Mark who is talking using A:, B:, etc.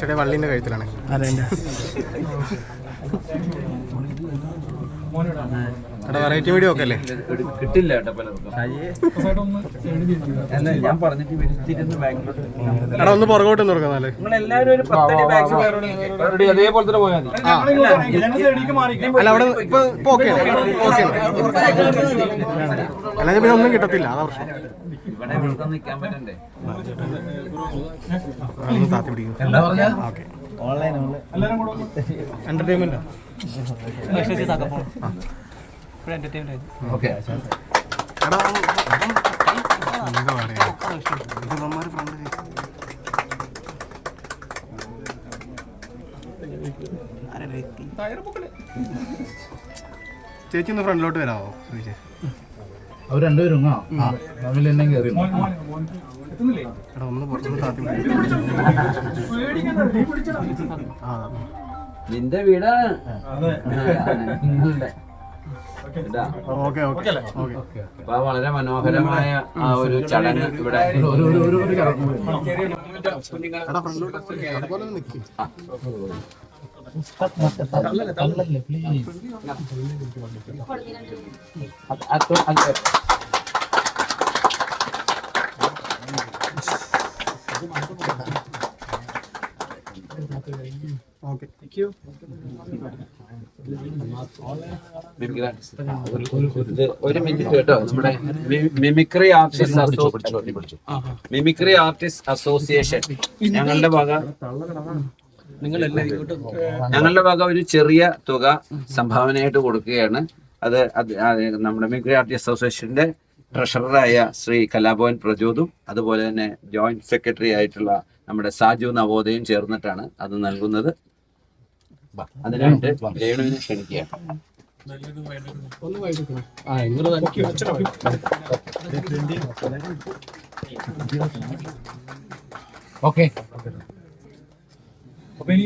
A: ചെറിയ വള്ളിന്റെ കഴുത്തിലാണ്. എടാ variety video ഒക്കെ അല്ലേ?
B: കിട്ടില്ല ഞാൻ പറഞ്ഞിട്ട്
A: എടാ ഒന്ന് പുറകോട്ട്
B: കയറി അതേപോലെ തന്നെ പോയാൽ
A: അല്ല അവിടെ ഇപ്പൊ ഇപ്പൊ ഓക്കെ ഓക്കെ അല്ലാതെ പിന്നെ ഒന്നും കിട്ടത്തില്ല. അതാ പ്രശ്നം. താത്തി പിടിക്കും. ഓക്കെ എന്റർടൈൻമെന്റ് ചേച്ചി ഒന്ന് ഫ്രണ്ടിലോട്ട് വരാമോ ചോദിച്ചേ
C: അവർ രണ്ടുപേരും തമ്മിൽ എന്നെ കയറി
B: നിന്റെ വീടാണ് നിങ്ങളുടെ.
A: Okay okay. ഓക്കെ
B: അപ്പൊ ആ വളരെ മനോഹരമായ ആ ഒരു ചടങ്ങ് ഇവിടെ
C: ഒരു ഒരു ഒരു
B: മിനിറ്റ് കേട്ടോ. നമ്മുടെ mimicry artist association mimicry artist association. ഞങ്ങളുടെ വക ഞങ്ങളുടെ വക ഒരു ചെറിയ തുക സംഭാവനയായിട്ട് കൊടുക്കുകയാണ്. അത് നമ്മുടെ മിമിക്രി ആർട്ടിസ്റ്റ് അസോസിയേഷന്റെ ട്രഷററായ ശ്രീ കലാഭവൻ പ്രജോദും അതുപോലെ തന്നെ ജോയിന്റ് സെക്രട്ടറി ആയിട്ടുള്ള നമ്മുടെ സാജു നവോദയം ചേർന്നിട്ടാണ് അത് നൽകുന്നത്. അതിനായിട്ട് രേണുവിനെ ക്ഷണിക്കുക
C: ഓക്കെ
D: അപ്പൊ ഇനി